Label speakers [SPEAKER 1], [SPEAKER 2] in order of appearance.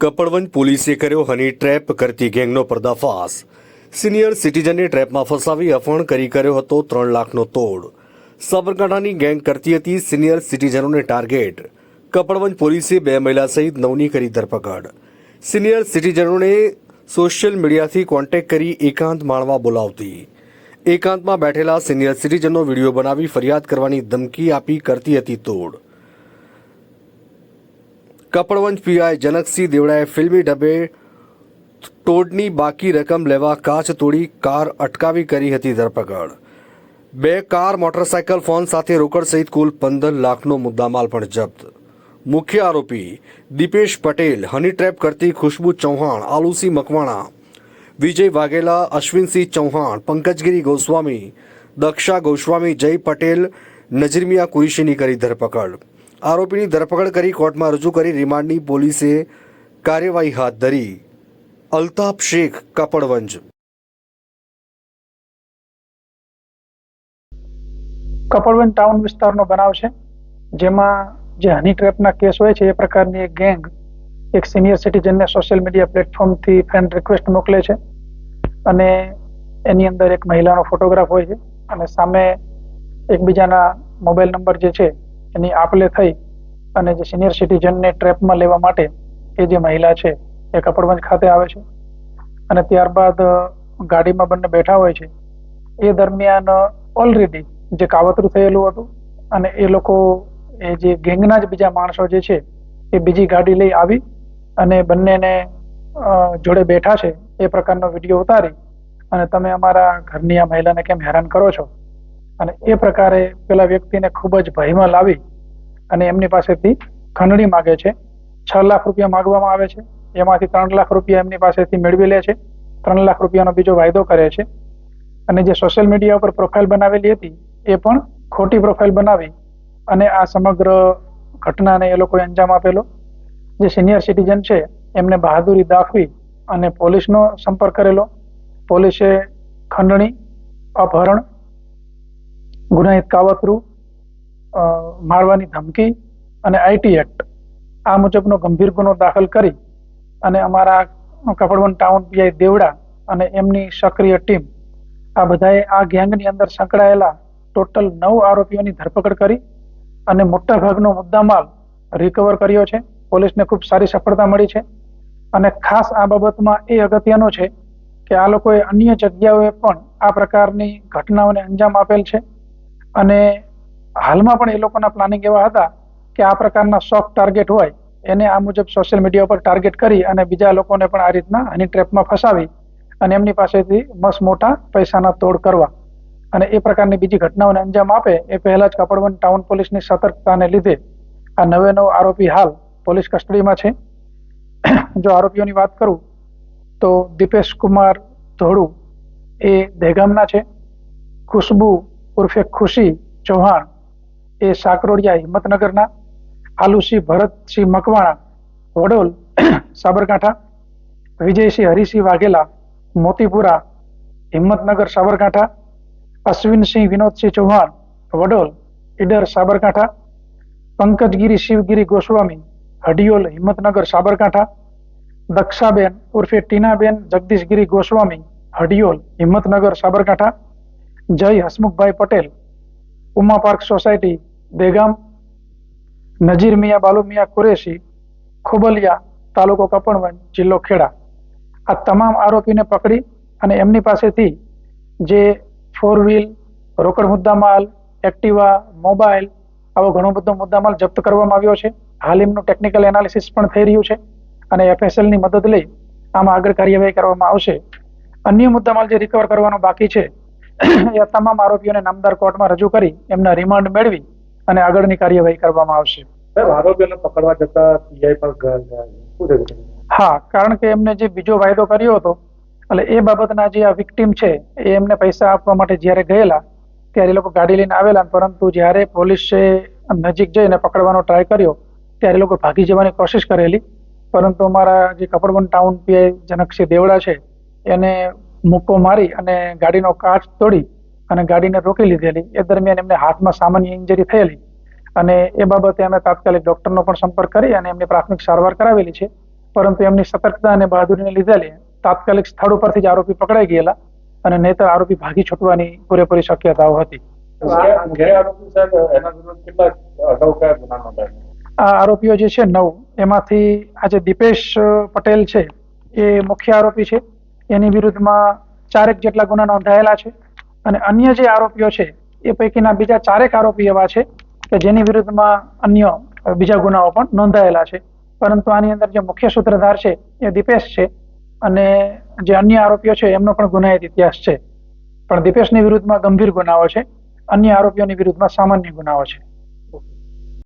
[SPEAKER 1] કપડવંજ પોલીસે કર્યો હની ટ્રેપ કરતી ગેંગનો પર્દાફાશ. સિનિયર સિટીઝનને ટ્રેપમાં ફસાવી અફણ કરી કર્યો હતો ત્રણ લાખનો તોડ. સાબરકાંઠાની ગેંગ કરતી હતી સિનિયર સિટીઝનોને ટાર્ગેટ. કપડવંજ પોલીસે બે મહિલા સહિત નવની કરી ધરપકડ. સિનિયર સિટીઝનોને સોશિયલ મીડિયાથી કોન્ટેક્ટ કરી એકાંત માણવા બોલાવતી. એકાંતમાં બેઠેલા સિનિયર સિટીઝનનો વીડિયો બનાવી ફરિયાદ કરવાની ધમકી આપી કરતી હતી તોડ. કપડવંજ પીઆઈ જનકસિંહ દેવડાએ ફિલ્મી ઢબે તોડની બાકી રકમ લેવા કાચ તોડી કાર અટકાવી કરી હતી ધરપકડ. બે કાર મોટરસાયકલ ફોન સાથે રોકડ સહિત કુલ પંદર લાખનો મુદ્દામાલ પણ જપ્ત. મુખ્ય આરોપી દીપેશ પટેલ, હની ટ્રેપ કરતી ખુશ્બુ ચૌહાણ, આલુસી મકવાણા, વિજય વાઘેલા, અશ્વિનસિંહ ચૌહાણ, પંકજગીરી ગોસ્વામી, દક્ષા ગોસ્વામી, જય પટેલ, નજરમિયા કુરીશીની કરી ધરપકડ. આરોપીની ધરપકડ કરી કોર્ટમાં રજૂ કરી રિમાન્ડની પોલીસે કાર્યવાહી હાથ ધરી. અલ્તાફ શેખ, કપડવંજ.
[SPEAKER 2] કપડવંજ ટાઉન વિસ્તારનો બનાવ છે, જેમાં જે હની ટ્રેપના કેસ હોય છે, એ પ્રકારની એક ગેંગ, એક સિનિયર સિટીઝનને સોશિયલ મીડિયા પ્લેટફોર્મથી ફ્રેન્ડ રિક્વેસ્ટ મોકલે છે અને એની અંદર એક મહિલાનો ફોટોગ્રાફ હોય છે અને સામે એકબીજાના મોબાઈલ નંબર જે છે એની આપલે થઈ અને જે સિનિયર સિટીઝનને ટ્રેપમાં લેવા માટે એ જે મહિલા છે એ કપડવંજ ખાતે આવે છે. અને ત્યારબાદ ગાડીમાં બંને બેઠા હોય છે. એ દરમિયાન ઓલરેડી જે કાવતરું થયેલું હતું અને એ લોકો, એ જે ગેંગના જ બીજા માણસો જે છે એ બીજી ગાડી લઈ આવી અને બંનેને જોડે બેઠા છે. એ પ્રકારનો વીડિયો ઉતારી અને તમે અમારા ઘરની આ મહિલાને કેમ હેરાન કરો છો? અને એ પ્રકારે પેલા વ્યક્તિને ખૂબ જ ભયમાં લાવી અને એમની પાસેથી ખંડણી માગે છે. છ લાખ રૂપિયા માગવામાં આવે છે. એમાંથી ત્રણ લાખ રૂપિયા એમની પાસેથી મેળવી લે છે. ત્રણ લાખ રૂપિયાનો બીજો વાયદો કરે છે. અને જે સોશિયલ મીડિયા ઉપર પ્રોફાઇલ બનાવેલી હતી, એ પણ ખોટી પ્રોફાઇલ બનાવી અને આ સમગ્ર ઘટનાને એ લોકોએ અંજામ આપેલો. જે સિનિયર સિટીઝન છે, એમને બહાદુરી દાખવી અને પોલીસનો સંપર્ક કરેલો. પોલીસે ખંડણી, અપહરણ ગુનાહિત કાવતરું મારવાની ધમકી અને આઈટી એક્ટ. આ મુજબનો ગંભીર ગુનો દાખલ કરી અને અમારા કપડવન ટાઉન પીઆઈ દેવડા અને એમની સક્રિય ટીમ આ બધાએ આ ગેંગની અંદર સંકળાયેલા ટોટલ નવ આરોપીઓની ધરપકડ કરી અને મોટા ભાગનો મુદ્દામાલ રિકવર કર્યો છે. પોલીસને ખૂબ સારી સફળતા મળી છે. અને ખાસ આ બાબતમાં એ અગત્યનું છે કે આ લોકોએ અન્ય જગ્યાઓએ પણ આ પ્રકારની ઘટનાઓને અંજામ આપેલ છે. અને હાલમાં પણ એ લોકોના પ્લાનિંગ એવા હતા કે આ પ્રકારના શોખ ટાર્ગેટ હોય, એને આ મુજબ સોશિયલ મીડિયા પર ટાર્ગેટ કરી અને બીજા લોકોને પણ આ રીતના હની ટ્રેપમાં ફસાવી અને એમની પાસેથી મસ્ત મોટા પૈસાના તોડ કરવા. અને એ પ્રકારની બીજી ઘટનાઓને અંજામ આપે એ પહેલા જ કપડવન ટાઉન પોલીસની સતર્કતાને લીધે આ નવે નવ આરોપી હાલ પોલીસ કસ્ટડીમાં છે. જો આરોપીઓની વાત કરું તો દીપેશ કુમાર ધોળુ એ દહેગામના છે. ખુશ્બુ ઉર્ફે ખુશી ચૌહાણ એ સાકરોડિયા હિંમતનગરના આલુસિંહ ભરતસિંહ મકવાણા, વડોલ સાબરકાંઠા, વિજયસિંહ હરિસિંહ વાઘેલા, મોતીપુરા, હિંમતનગર સાબરકાંઠા, અશ્વિનસિંહ વિનોદસિંહ ચૌહાણ, વડોલ, ઈડર સાબરકાંઠા, પંકજગીરી શિવગીરી ગોસ્વામી, હડિયોલ હિંમતનગર સાબરકાંઠા, દક્ષાબેન ઉર્ફે ટીનાબેન જગદીશગીરી ગોસ્વામી, હડિયોલ હિંમતનગર સાબરકાંઠા જય હસમુખભાઈ પટેલ, ઉમા પાર્ક સોસાયટી દેગામ નજીર મિયા બાલુ મિયા કુરેશી, ખોબલિયા તાલુકો કપણવન જિલ્લો ખેડા. આ તમામ આરોપીને પકડી અને એમની પાસેથી જે ફોર વ્હીલ રોકડ મુદ્દામાલ, એક્ટિવા, મોબાઈલ, આવો ઘણો બધો મુદ્દામાલ જપ્ત કરવામાં આવ્યો છે. હાલ એમનું ટેકનિકલ એનાલિસિસ પણ થઈ રહ્યું છે અને એફએસએલની મદદ લઈ આમાં આગળ કાર્યવાહી કરવામાં આવશે. અન્ય મુદ્દામાલ જે રિકવર કરવાનો બાકી છે એ તમામ આરોપીઓને નામદાર કોર્ટમાં રજૂ કરી એમના રિમાન્ડ મેળવી અને આગળની કાર્યવાહી કરવામાં આવશે.
[SPEAKER 3] આરોપીઓને પકડવા જતા પીઆઈ થયું?
[SPEAKER 2] હા કારણ કે એમને જે બીજો વાયદો કર્યો હતો એટલે એ બાબતના જે આ વિક્ટીમ છે એ એમને પૈસા આપવા માટે જ્યારે ગયેલા ત્યારે એ લોકો ગાડી લઈને આવેલા પરંતુ જ્યારે પોલીસે નજીક જઈને પકડવાનો ટ્રાય કર્યો ત્યારે એ લોકો ભાગી જવાની કોશિશ કરેલી. પરંતુ અમારા જે કપડવન ટાઉન પીઆઈ જનકસિંહ દેવડા છે એને મુક્કો મારી અને ગાડીનો કાચ તોડી અને ગાડીને રોકી લીધેલી. એ દરમિયાન એમને હાથમાં સામાન્ય ઇન્જરી થયેલી અને એ બાબતે અમે તાત્કાલિક ડોક્ટરનો પણ સંપર્ક કરી અને એમની પ્રાથમિક સારવાર કરાવેલી છે. પરંતુ એમની સતર્કતા અને બહાદુરીને લીધે તાત્કાલિક સ્થળ ઉપરથી જ આરોપી પકડાઈ ગયેલા અને નહીતર આરોપી ભાગી છૂટવાની પૂરેપૂરી શક્યતાઓ હતી.
[SPEAKER 3] આ
[SPEAKER 2] આરોપીઓ જે છે નવ એમાંથી આજે દીપેશ પટેલ છે એ મુખ્ય આરોપી છે. એની વિરુદ્ધમાં ચારેક જેટલા ગુના નોંધાયેલા છે. અને અન્ય જે આરોપીઓ છે, એ પૈકીના બીજા ચારેક આરોપી એવા છે કે જેની વિરુદ્ધમાં અન્ય બીજા ગુનાઓ પણ નોંધાયેલા છે. પરંતુ આની અંદર જે મુખ્ય સૂત્રધાર છે, એ દીપેશ છે અને જે અન્ય આરોપીઓ છે, એમનો પણ ગુનાહિત ઇતિહાસ છે. પણ દીપેશની વિરુદ્ધમાં ગંભીર ગુનાઓ છે, અન્ય આરોપીઓની વિરુદ્ધમાં સામાન્ય ગુનાઓ છે.